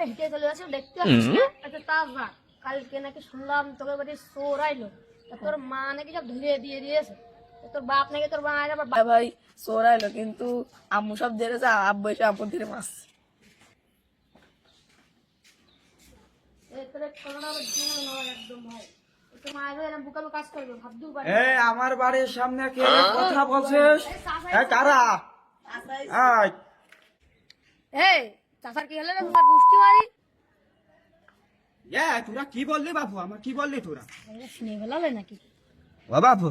রাস্তাটা হেঁটে চলে যাচ্ছে দেখতে আচ্ছা তা যা কালকে নাকি শুনলাম তোকে বাড়ি চোর আইলো। তোর মা নাকি সব ধরিয়ে দিয়ে দিয়েছে। তোর বাপ নাকি তোর মা আবার ভাই ভাই চোরাইলো কিন্তু আম্মু সব ধরেছে আব্বু এসে আব্বু ধরে মাছ আমার বাড়ির সামনে কে কথা বলছিস? কারা? এই চাচার কি হলো রে? তোমার দুষ্টি মারি? এ তোরা কি বললি আমার কি বললি তোরা? শুনে ফেলালে নাকি? ও বাপু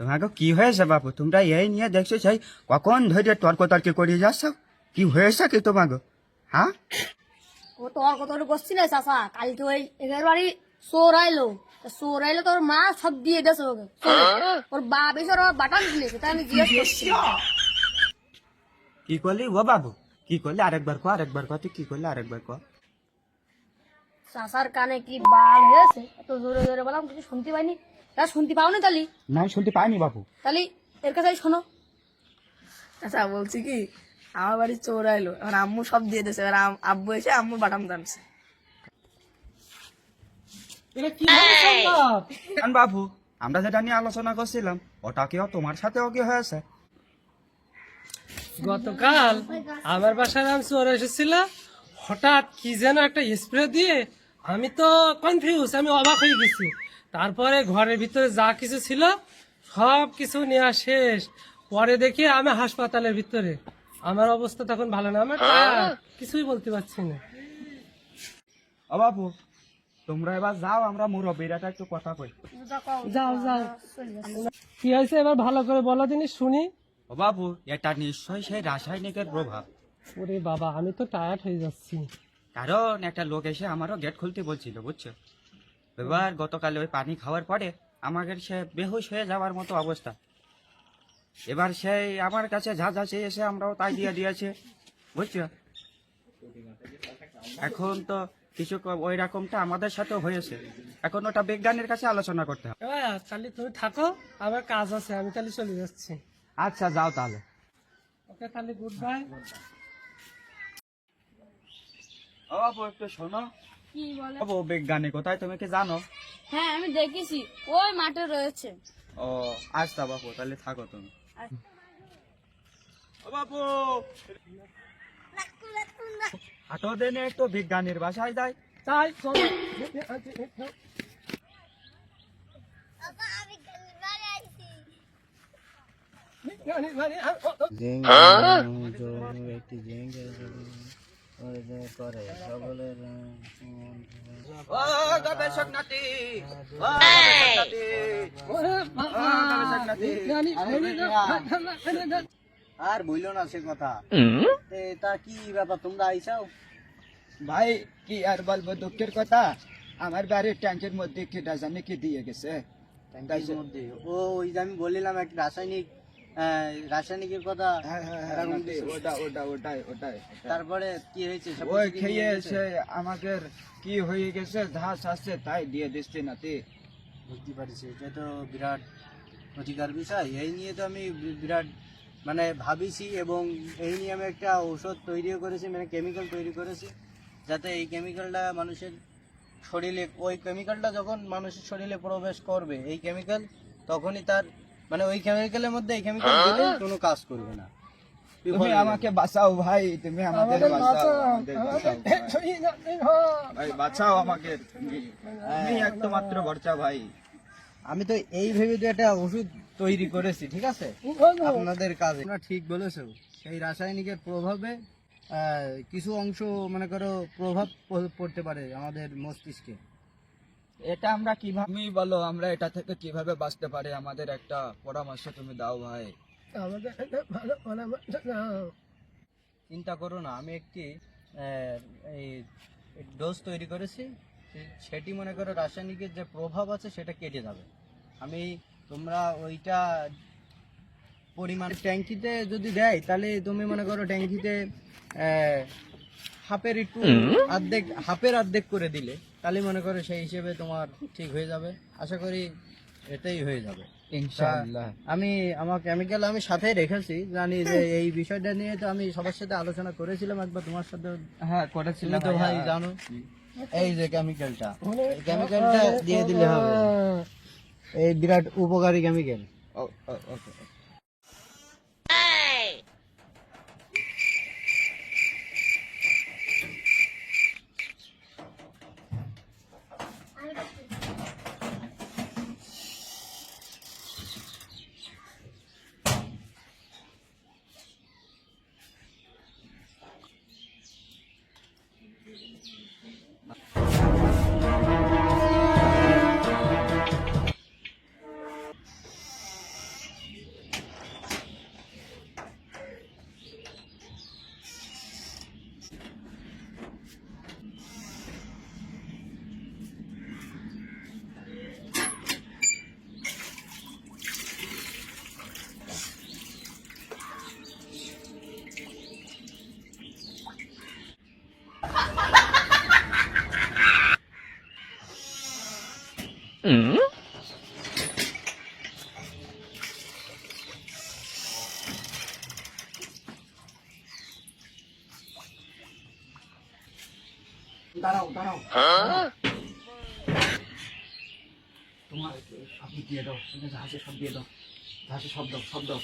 তোমাকে কি হয়েছে বাপু? তোমরা এই নিয়ে দেখছ সেই কখন ধরে তর্ক তর্কি করে যাচ্ছ? কি হয়েছে কি তোমাকে? হ্যাঁ? ও তোর কত করছি না চাচা কালকে ওই এগারো বাড়ি চোর আইলো। চোর আইলো তোর মা সব দিয়ে দিয়েছে ওকে। ওর বাপ এসে ওর বাটান দিয়েছে তাই আমি জিজ্ঞেস করছি। কি করলি ও বাবু কি করলি আরেকবার কো আরেকবার কো তুই কি করলি আরেকবার কো? চাচার কানে কি বাল হয়েছে? এত জোরে জোরে বললাম কিছু শুনতে পাইনি। তা শুনতে পাওনি তালি? না শুনতে পাইনি বাপু। তালি এর কাছে শোনো। আচ্ছা বলছি কি আমার বাড়ি চোর আইলো এবার আম্মু সব দিয়ে দিয়েছে। এবার আব্বু এসে আম্মু বাটাম টানছে। বাবু আমরা যেটা নিয়ে আলোচনা করছিলাম ওটা কেউ তোমার সাথেও কি হয়েছে? গতকাল আমার বাসায় আমি চোর এসেছিল হঠাৎ কি যেন একটা স্প্রে দিয়ে আমি তো কনফিউজ আমি অবাক হয়ে গেছি। তারপরে ঘরের ভিতরে যা কিছু ছিল সব কিছু নেওয়া শেষ। পরে দেখি আমি হাসপাতালের ভিতরে। আমার অবস্থা তখন ভালো না আমার কিছুই বলতে পারছি না। ও বাবু তোমরা এবার যাও আমরা মুরব্বীরা একটু কথা কই। যাও যাও। কি হয়েছে এবার ভালো করে বলো দিনই শুনি। ও বাবু এটা নিশ্চয়ই সেই রাসায়নিকের প্রভাব। ওরে বাবা আমি তো টায়ার্ড হয়ে যাচ্ছি। কারণ একটা লোক এসে আমারও গেট খুলতে বলছিল বুঝছ? এবার গতকাল ওই পানি খাওয়ার পরে আমাদের সে বেহুশ হয়ে যাওয়ার মতো অবস্থা। এবার সেই আমার কাছে যা যা চেয়েছে আমরাও তাই দিয়ে দিয়েছে বুঝছ? এখন তো কিছু ওই রকমটা আমাদের সাথেও হয়েছে। এখন ওটা বিজ্ঞানের কাছে আলোচনা করতে হবে। তাহলে তুমি থাকো আমার কাজ আছে আমি তাহলে চলে যাচ্ছি। আচ্ছা যাও তাহলে। ওকে তাহলে গুড বাই ও বাবু একটু শোনো। কি বলে? বিজ্ঞানী কোথায়? তুমি কি জানো? হ্যাঁ আমি দেখেছি। ওই মাঠে রয়েছে। ও বাবু তাহলে থাকো তুমি। ও বাবু হাটো দেনে একটু বিজ্ঞানীর বাসায় যায় তাই গবেষক নাতি। আর বইলো না সে কথা। এ, তা কি ব্যাপার তোমরা আইসাও? ভাই কি আর বলব দুঃখের কথা? আমার বাড়ির ট্যাঙ্কের মধ্যে কি জানি কি দিয়ে গেছে। ট্যাঙ্কের মধ্যে? ও ওই যে আমি বললাম একটা রাসায়নিক রাসায়নিকের কথা হ্যাঁ হ্যাঁ হ্যাঁ ওটা ওটা ওটাই ওটাই তারপরে কি হয়েছে? ওই খেয়ে এসে আমাদের কি হয়ে গেছে ঘাস আসছে তাই দিয়ে দিচ্ছে নাতি। বুঝতে পারছি এটা তো বিরাট ক্ষতিকর বিষয়। এই নিয়ে তো আমি বিরাট মানে ভাবিছি এবং এই নিয়ে আমি একটা ঔষধ তৈরিও করেছি মানে কেমিক্যাল তৈরি করেছি যাতে এই কেমিক্যালটা মানুষের শরীরে ওই কেমিক্যালটা যখন মানুষের শরীরে প্রবেশ করবে এই কেমিক্যাল তখনই তার মানে ওই কেমিক্যালের মধ্যে এই কেমিক্যাল দিলে কোনো কাজ করবে না। তুমি আমাকে বাঁচাও ভাই তুমি আমাদের বাঁচাও ভাই। ভাই বাঁচাও আমাকে। তুমি একমাত্র ভরসা ভাই। আমি তো এই ভেবে তো একটা ওষুধ তৈরি করেছি ঠিক আছে? আপনাদের কাজে। তোমরা ঠিক বলেছ। এই রাসায়নিকের প্রভাবে আহ, কিছু অংশ মনে করো প্রভাব পড়তে পারে আমাদের মস্তিষ্কে। এটা আমরা কীভাবে তুমি বলো আমরা এটা থেকে কীভাবে বাঁচতে পারি? আমাদের একটা পরামর্শ তুমি দাও ভাই। আমাদের একটা ভালো পরামর্শ দাও। চিন্তা করো না আমি একটি এই ডোজ তৈরি করেছি। সেটি মনে করো রাসায়নিকের যে প্রভাব আছে সেটা কেটে যাবে। আমি তোমরা ওইটা পরিমাণ ট্যাঙ্কিতে যদি দেয় তাহলে তুমি মনে করো ট্যাঙ্কিতে হাফের একটু অর্ধেক হাফের অর্ধেক করে দিলে তাহলে মনে করো সেই হিসেবে তোমার ঠিক হয়ে যাবে। আশা করি এটাই হয়ে যাবে। ইনশাআল্লাহ। আমি আমার কেমিক্যাল আমি সাথে রেখেছি জানি যে এই বিষয়টা নিয়ে তো আমি সবার সাথে আলোচনা করেছিলাম একবার তোমার সাথে হ্যাঁ তুমি করেছিলাম তো ভাই জানো। এই যে কেমিক্যালটা এই কেমিক্যালটা দিয়ে দিলে হবে। এই বিরাট উপকারী কেমিক্যাল ওকে দাঁড়াও দাঁড়াও। তোমার আপনি দিয়ে দাও, তুমি জাহাজে সব দিয়ে দাও, জাহাজে সব দাও সব দাও।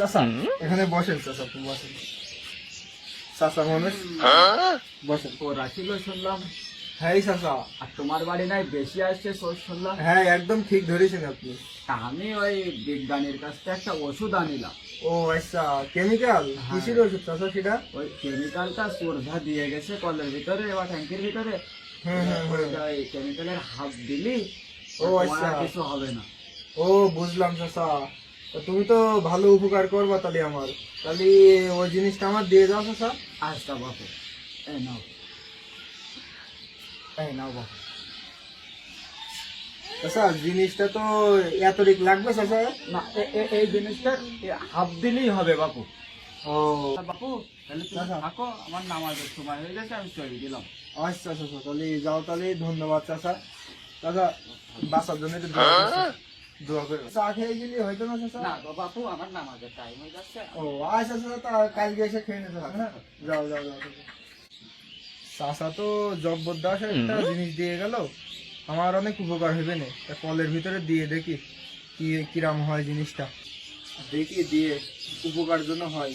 চাচা? এখানে বসেন চাচা আপনি বসেন। চাচা মানুষ বসেন। ও রাশিল শুনলাম। হ্যাঁ চাচা। আর তোমার বাড়ি নাই বেশি আসছে সোর শুনলাম। হ্যাঁ একদম ঠিক ধরেছেন আপনি। আমি ওই বিজ্ঞানীর কাছ থেকে একটা ওষুধ আনিলাম। ও আচ্ছা কেমিক্যাল? কিসের ওষুধ চাচা সেটা? ওই কেমিক্যালটা দিয়ে গেছে কলের ভিতরে বা ট্যাঙ্কির ভিতরে। ওই কেমিক্যালের হাফ দিলি ও, আচ্ছা। কিছু হবে না। ও বুঝলাম চাচা। তা তুমি তো ভালো উপকার করবা তাহলে আমার। তাহলে ওই জিনিসটা আমার দিয়ে দাও চাচা আচ্ছা বাপু। এই নাও। এই নাও বাপু। চাচা জিনিসটা তো এতরিক লাগবে চাচা না এই জিনিসটা হাফ দিলেই হবে বাপু। ও। বাপু তাহলে তুমি থাকো আমার নামাজের সময় হয়ে গেছে আমি চলে দিলাম আচ্ছা চাচা তাহলে যাও তাহলে ধন্যবাদ চাচা চাচা বাসার জন্য দোয়া করে চা খেয়ে গেলে হয়তো না চাচা? না বাপু আমার নামাজের টাইম হয়ে যাচ্ছে। ও আচ্ছা চাচা কালকে এসে খেয়ে নিতে হবে হ্যাঁ? যাও যাও যাও চাচা। চাচা তো জব্বরদাস একটা জিনিস দিয়ে গেল। আমার অনেক উপকার হবে না। কলের ভিতরে দিয়ে দেখি কি কিরাম হয় জিনিসটা। দেখি দিয়ে উপকার জন্য হয়।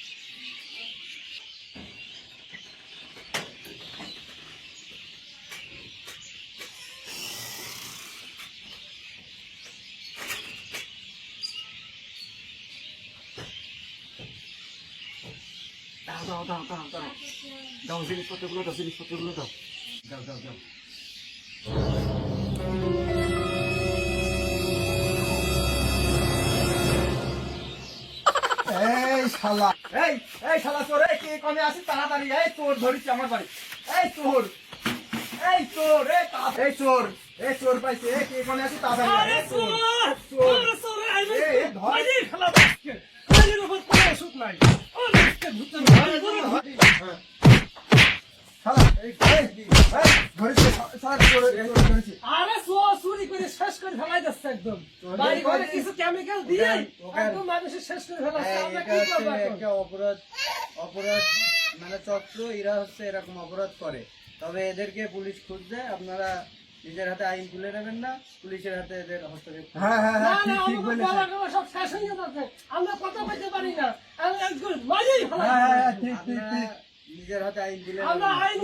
দাও দাও দাও দাও। দাও জিনিসপত্রগুলো দাও জিনিসপত্রগুলো দাও। দাও দাও দাও। এই শালা। এই এই শালা তোর এই কে কমে আসিস তাড়াতাড়ি? এই চোর ধরিস আমার বাড়ি। এই চোর এই চোর এই তা- চোর এই চোর পাইছে এই কে কমে আসিস তাড়াতাড়ি। আয়, এই চোর চোর এই, এই ধর। স্যার চোর- চোর ধরেছে আরে চুরি করে শেষ করে ফেলাই যাচ্ছে একদম। বাড়ি ঘরে কিছু কেমিক্যাল দিয়ে একদম মানুষের শেষ করে ফেলাচ্ছে। আমরা কি করব একটা অপরাধ অপরাধ মানে চক্র এরা হচ্ছে এরকম অপরাধ করে। তবে এদেরকে পুলিশ খুঁজছে আপনারা নিজের হাতে আইন তুলে নেবেন না পুলিশের হাতে এদের হস্তক্ষেপ হ্যাঁ হ্যাঁ হ্যাঁ ঠিক ঠিক বলেছেন। সব শেষ হয়ে যাচ্ছে আমরা কথা বলতে পারি না। আমি একদম মারিই হ্যাঁ হ্যাঁ হ্যাঁ, ঠিক ঠিক নিজের হাতে আইন তুলে আমরা নেবেন না। আইন